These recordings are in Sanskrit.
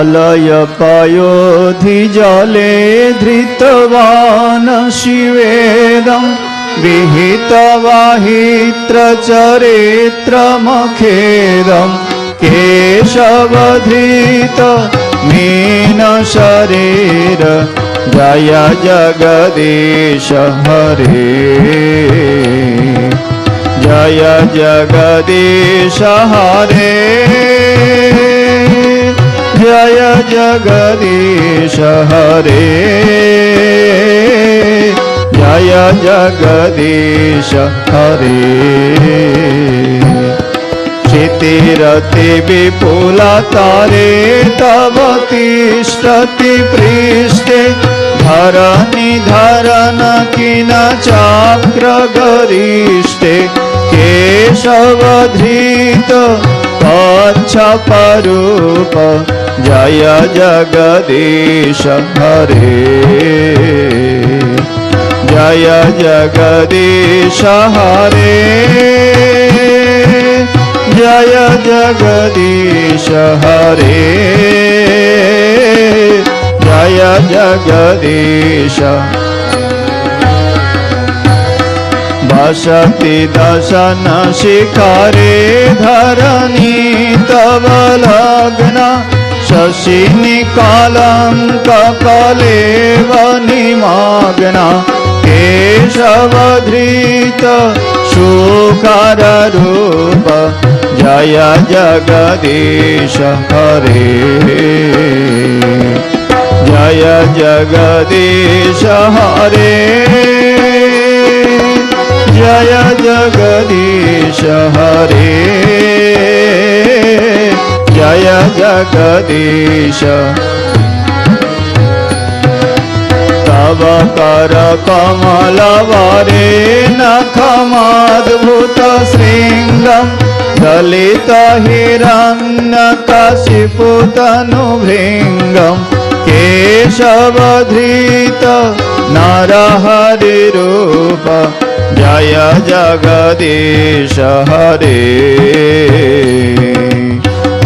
पायोधि जले धृतवान् शिवेदं विहितवाहित्र केशवधृत मीन शरीर जय जगदेश हरे जय जगदेश हरे जय जगदीश हरे जय जगदीश हरे क्षितिरति विपुलतारे तव तिष्ठति पृष्ठे धरणि धरन किन चाक्रगरिष्ठे केशवधृत पच्छपरूप जय जगदीश हरे जय जगदीश हरे जय जगदीश हरे जय जगदीश बसति दशन शिखरे धरणी तव लग्ना शशि केशव धृत शुकर रूप जय जगदीश हरे जय जगदीश हरे जय जगदीश हरे जय जगदीश तव कर कमलवरे नखमद्भुत श्रृङ्गं दलित हिरण्यकशिपुतनुभृङ्गं केशवधृत नरहरिरूप जय जगदीश हरे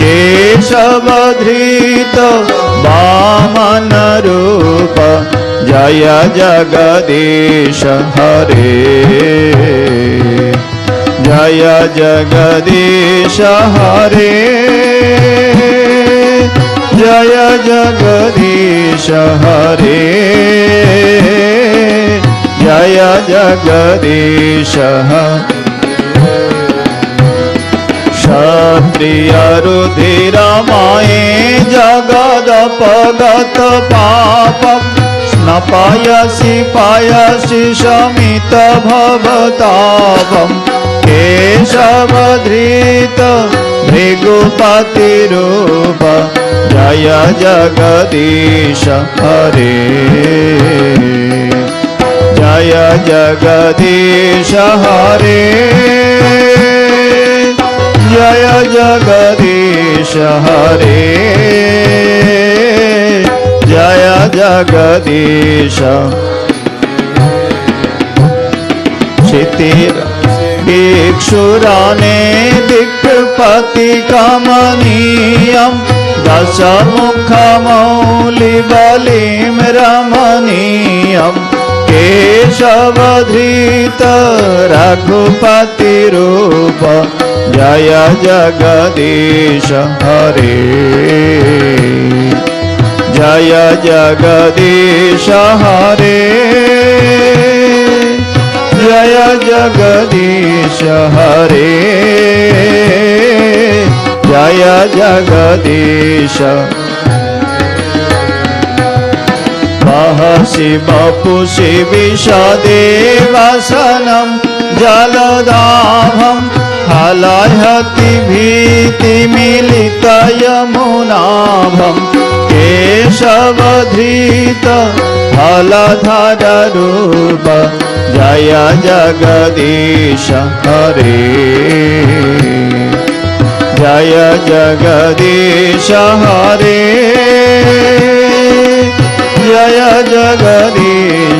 केशवधृत वामन रूप जय जगदीश हरे जय जगदीश हरे जय जगदीश हरे जय जगदीश हरे प्रिय जगद जगदपगत पाप न पायसि पायसि शमित भवतापम् केशवधृत भृगुपतिरूप जय जगदीश हरे जय जगदीश हरे जय जगदीश हरे जय जगदीश क्षितिर भिक्षुराने दिक्पति कमनीयम् बलिम रमणीयम् रघुपति रूप जय जगदीश हरे जय जगदीश हरे जय जगदीश हरे जय जगदीश शिवपुषिविष देवसनं जलदाभं हलयति भीति मिलितयमुनाभं केशवधीत हलधररूप जय जगदीश हरे जय जगदीश हरे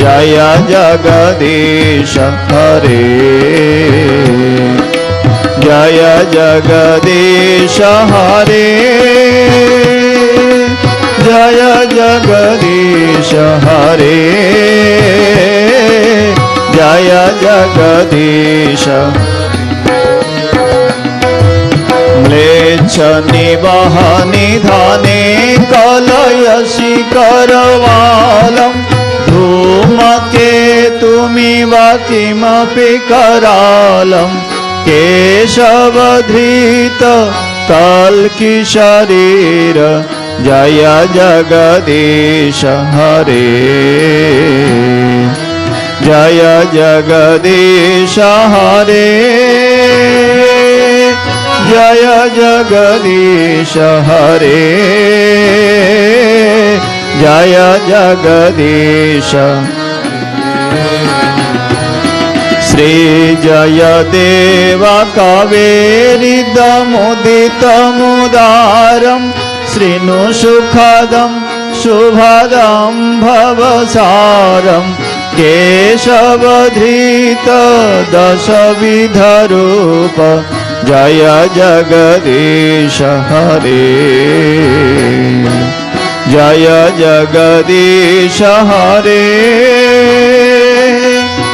जय जगदीश हरे जय जगदीश हरे जय जगदीश हरे जय जगदीश म्लेच्छ निधने कलयसि करवालम् किमपि करालं की कल्किशरीर जय जगदीश हरे जय जगदीश हरे जय जगदीश हरे जय जगदीश जय देव कवेरिदमुदितमुदारं श्रीनुसुखदं शुभदं भवसारं केशवधृत दशविधरूप जय जगदीश हरे जय जगदीश हरे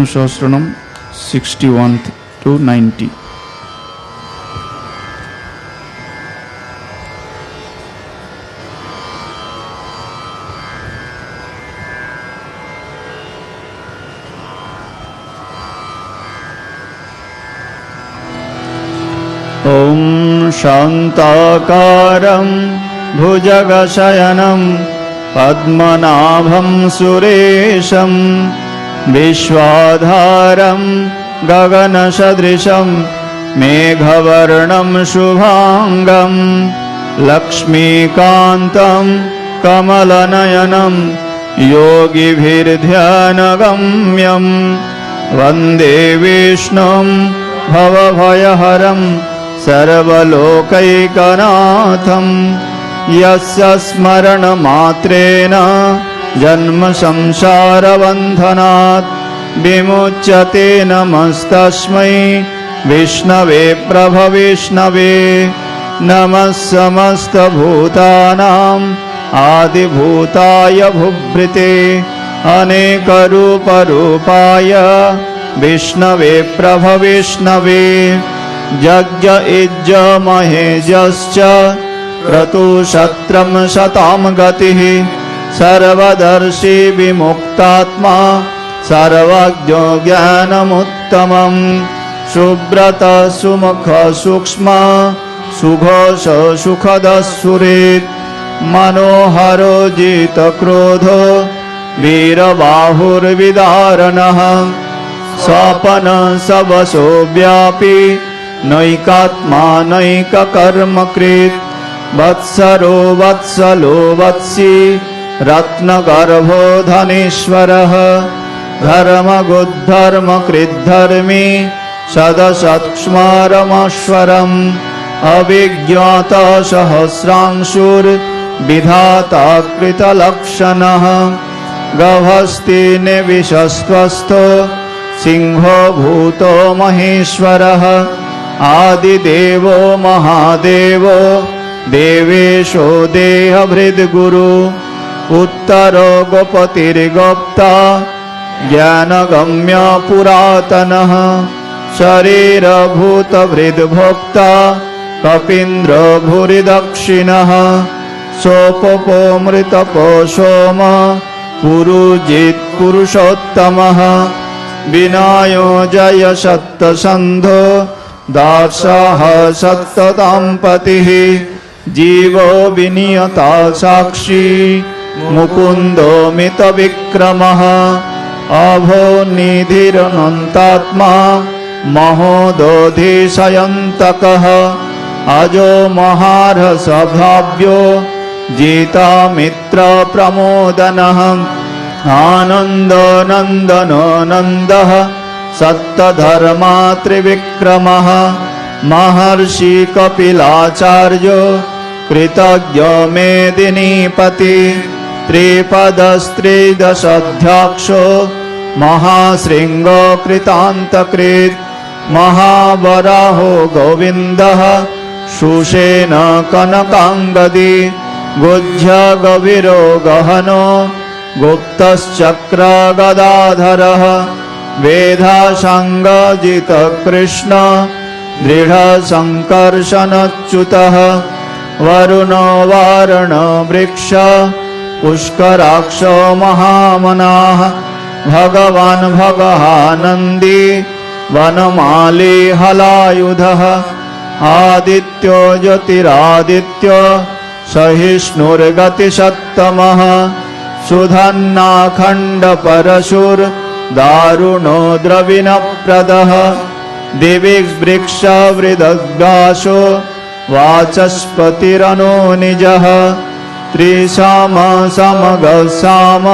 Vishnu Sahasranama sixty one two ninety शान्ताकारं भुजगशयनं पद्मनाभं सुरेशम् विश्वाधारं गगनसदृशं मेघवर्णं शुभाङ्गं लक्ष्मीकान्तं कमलनयनं योगिभिर्ध्यानगम्यं वन्दे विष्णुं भवभयहरं सर्वलोकैकनाथं यस्य स्मरणमात्रेण जन्म संसार बंधना विमुच्यते नमस्तस्मै विष्णवे प्रभ विष्णवे प्रभविष्णवे नमः समस्तभूतानाम् आदिभूताय भुभृते अनेकरूपरूपाय विष्णवे प्रभविष्णवे यज्ञ इज्ज महेजश्च क्रतुशत्रं शतां गतिः सर्वदर्शी विमुक्तात्मा सर्वज्ञो ज्ञानमुत्तमं सुव्रत सुमुख सूक्ष्म सुघोष सुखदसुरेत् मनोहरो जितक्रोधो वीरबाहुर्विदारणः स्वपन सवसो व्यापी नैकात्मा नैककर्मकृत् वत्सरो वत्सलो वत्सि रत्नगर्भो धनीश्वरः धर्मगुद्धर्म कृद्धर्मी सदसत्स्मारमश्वरम् अभिज्ञातसहस्रांशुर्विधाता कृतलक्षणः गभस्तिनिविशस्त्वस्थो सिंहो भूतो महेश्वरः आदिदेवो महादेवो देवेशो देहभृद्गुरु उत्तर गोपतिर्गोप्ता ज्ञानगम्य पुरातनः शरीरभूतभृद्भोक्ता कपीन्द्र भूरिदक्षिणः सोपपोमृतपो सोम पुरुजित्पुरुषोत्तमः विनायो जय सत्तसन्धो दासः सत्ततां पतिः जीवो विनियता साक्षी मुकुन्दो मितविक्रमः अभो निधिरनन्तात्मा महोदोधिषयन्तकः अजो महारसभाव्यो जीतामित्रप्रमोदनः आनन्दनन्दनो नन्दः सप्तधर्मात्रिविक्रमः महर्षि कपिलाचार्यो कृतज्ञ मेदिनीपति त्रिपदस्त्रिदशध्यक्षो महाशृङ्गकृतान्तकृ महावराहो गोविन्दः कनकाङ्गदि कनकाङ्गदी गहनो गुप्तश्चक्र गदाधरः वेधाशागजितकृष्ण दृढसङ्कर्षणच्युतः वरुणो वारणवृक्ष पुष्कराक्षो महामनाः भगवान् वनमाले हलायुधः आदित्यो ज्योतिरादित्य सहिष्णुर्गतिशत्तमः सुधन्नाखण्डपरशुर्दारुणो द्रविणप्रदः दिविवृक्षवृदद्घाशो वाचस्पतिरनो निजः त्रिशाम समग साम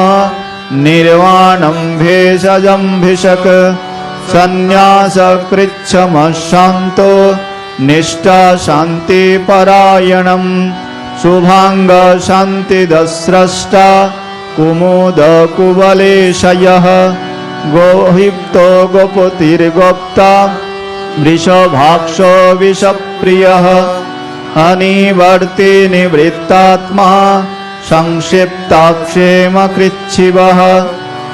निर्वाणम्भेषजम्भिषक् संन्यासकृच्छम शान्तो निष्ठ शान्तिपरायणम् शुभाङ्गशान्तिदस्रष्ट कुमुदकुवलेशयः गोहिप्तो गोपतिर्गोप्ता वृषभाक्षो विषप्रियः अनिवर्तिनिवृत्तात्मा संक्षिप्ताक्षेम कृच्छिवः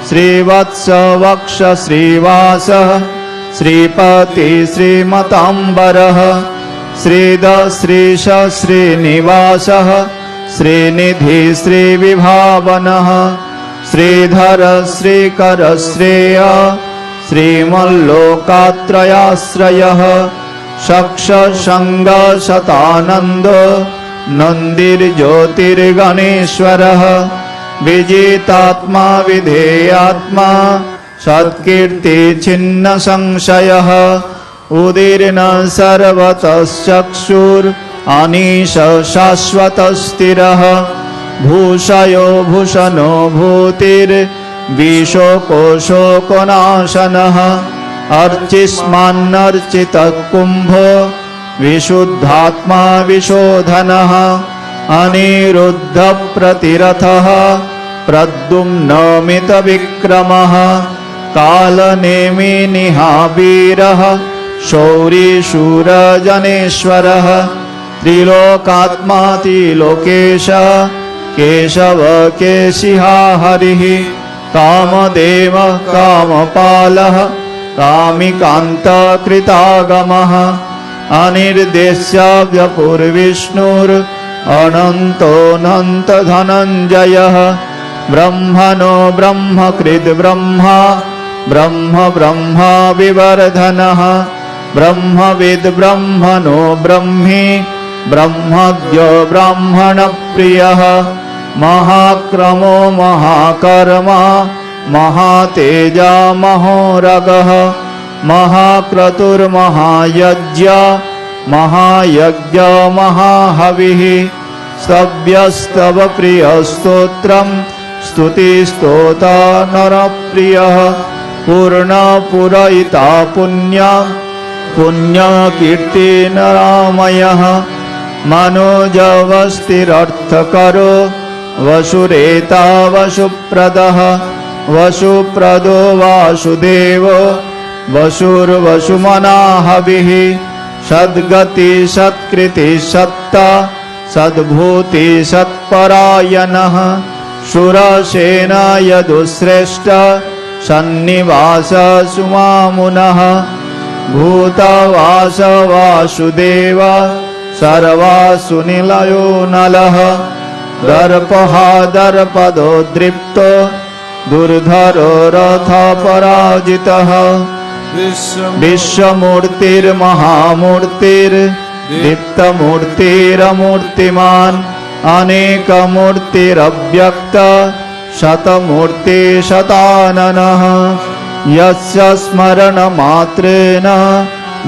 श्रीद श्रीश श्रीनिवासः श्रीनिधि श्रीविभावनः श्रीधर श्रेय श्रीमल्लोकात्रयाश्रयः সঙ্গ শতানন্দ নন্দীর জ্যোতির্গণেশ্বর বিজিতাত্মা বিধেয়াত্মা সৎকীর্তি ছিন্ন সংশয় উদীর্ণ সর্বতচক্ষুর শাশ্বত স্থির ভূষয় ভূষণ ভূতির कुम्भ विशुद्धात्मा विशोधनः अनिरुद्धप्रतिरथः प्रद्युम्नमितविक्रमः कालनेमिनिहा वीरः शौरीशूरजनेश्वरः त्रिलोकात्मा त्रिलोकेश केशव केशिहा हरिः कामदेव कामपालः कामिकान्तकृतागमः अनिर्देश्यव्यपुर्विष्णुर् अनन्तोऽनन्तधनञ्जयः ब्रह्मणो ब्रह्म कृद् ब्रह्मा ब्रह्म विवर्धनः ब्रह्मणो ब्रह्मी ब्रह्मज्ञो ब्राह्मणप्रियः महाक्रमो महाकर्मा महातेजा महोरगः महाक्रतुर्महायज्ञ महायज्ञ महाहविः सव्यस्तव प्रियस्तोत्रं स्तुतिस्तोता नरप्रियः पूर्णपुरयिता पुण्य पुण्यकीर्तिनरामयः मनोजवस्तिरर्थकरो वसुरेता वसुप्रदः वसुप्रदो वासुदेव वसुर्वसुमनाहविः सद्गति सत्कृति सत्ता सद्भूति सत्परायणः सुरसेन यदुश्रेष्ठ सन्निवास सुमामुनः भूतवास वासुदेव सर्वासुनिलयो नलः दर्पहा दर्पदो दृप्तो दुर्धरो रथ पराजितः विश्वमूर्तिर्महामूर्तिर् दीप्तमूर्तिरमूर्तिमान् अनेकमूर्तिरव्यक्त शतमूर्तिशताननः यस्य स्मरणमात्रेण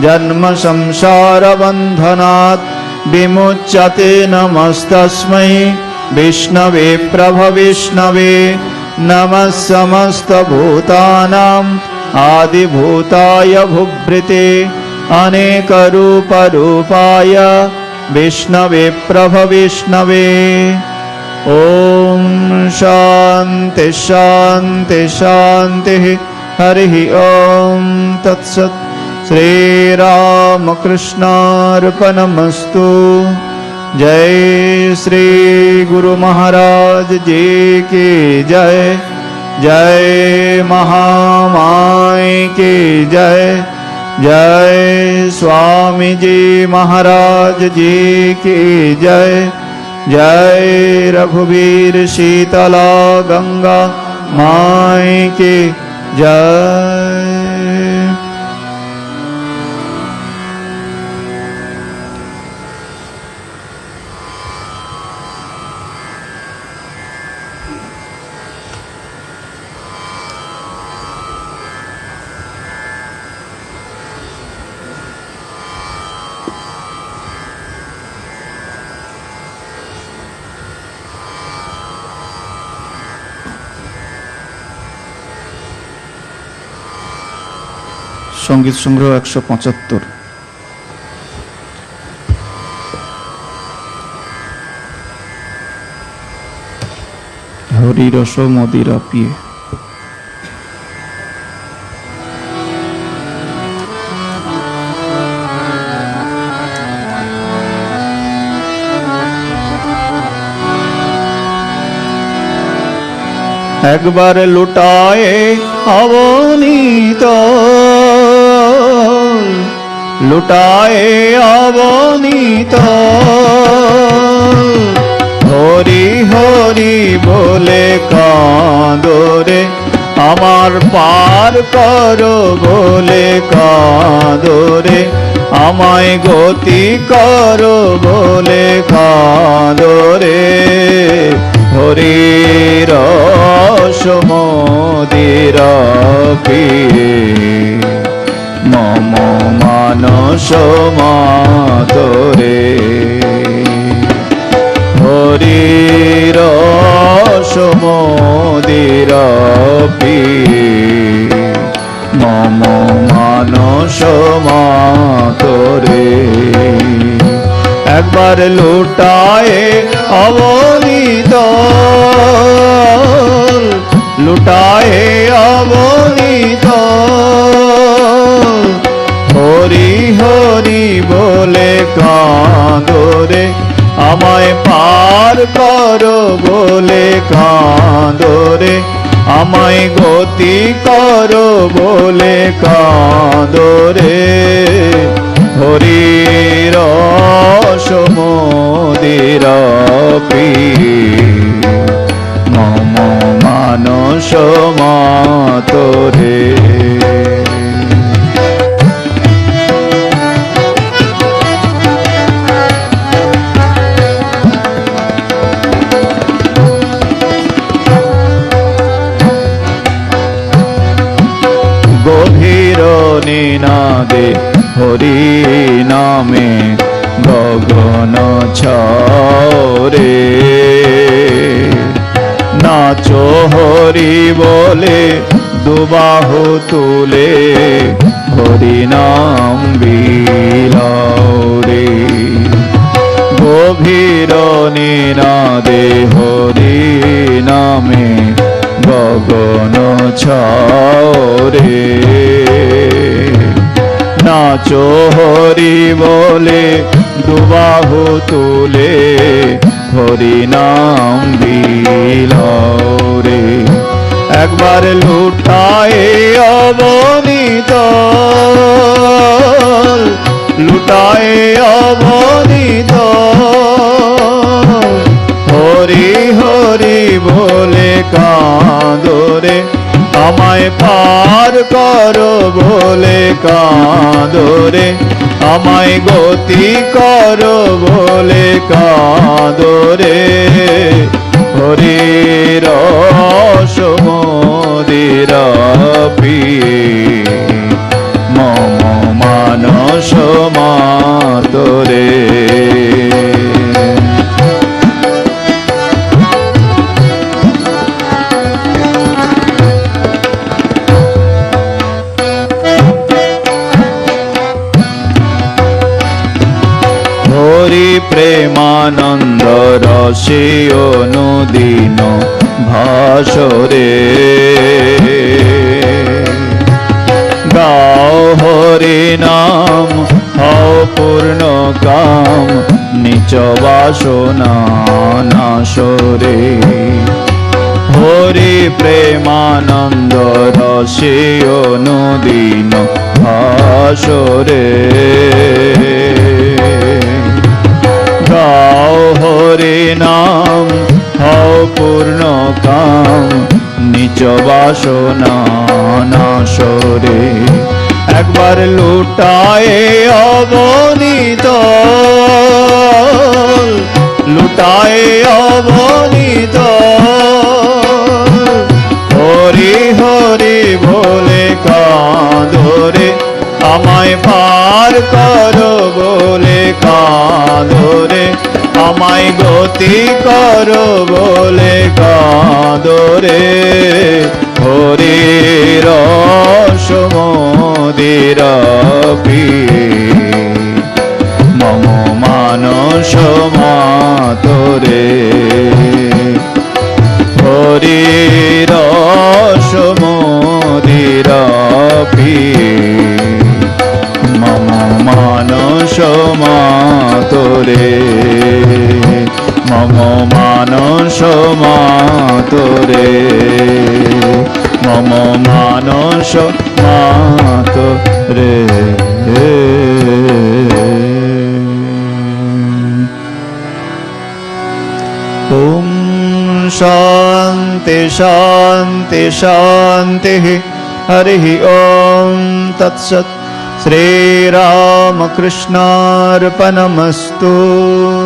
जन्म संसारबन्धनात् विमुच्यते नमस्तस्मै विष्णवे विष्णवे नमः समस्तभूतानाम् आदिभूताय भुभृते अनेकरूपरूपाय विष्णवे प्रभविष्णवे ॐ शान्ति शान्ति शान्तिः हरिः ॐ तत्सत् श्रीरामकृष्णार्पणमस्तु जय श्री गुरु महाराज जी की जय जय महामाई की जय जय स्वामी जी महाराज जी की जय जय रघुवीर शीतला गंगा माई की जय সঙ্গীত সংগ্রহ একশো পঁচাত্তর হরিরস মদিরা পিয়ে একবার লুটায়ে অবনীত লুটায় অবনীত হরি হরি বলে কাঁদরে আমার পার কর বলে কাঁদরে আমায় গতি করো বলে কাঁদরে হরি রসমদির পীরে মম মানস মাতরে হরির সমদির পি মম মানস মাতরে একবার লুটায় অবনীত লুটায় অবনীত করো বলে কাঁদরে আমায় গতি কর বলে কাঁদরে হরির সমুদির মম মানস মা তোরে দে হরি নামে গগন ছরে নাচো হরি বলে দুবাহু তুলে হরি নাম বিলাউরে গভীর নিনাদে হরি নামে গগন ছরে চোহরি হরি বলে দুবাহু তুলে হরি নাম রে একবার লুটায় অবনিত লুটায় অবনিত হরি হরি বলে কাঁদরে আমায় পার করো ভোলে কাঁদরে আমায় গতি করো ভোলে কাঁদরে হরে রসমদিরা পিয়ে বাসনা নাশরে হরি প্রেমানন্দ রসে নদীন ভাসরে গাও হরে নাম হও পূর্ণ কাম নিচ বাসনা অবনীত হরি হরি বলে কাঁদরে আমায় পার করো বলে কাঁদরে আমায় গতি করো বলে কাঁদরে হরি রসমদিরা পিয়া মাতরে মম মানস মাতরে ওম শান্তি শান্তি শান্তি हरिः ॐ तत्सत् श्रीरामकृष्णार्पणमस्तु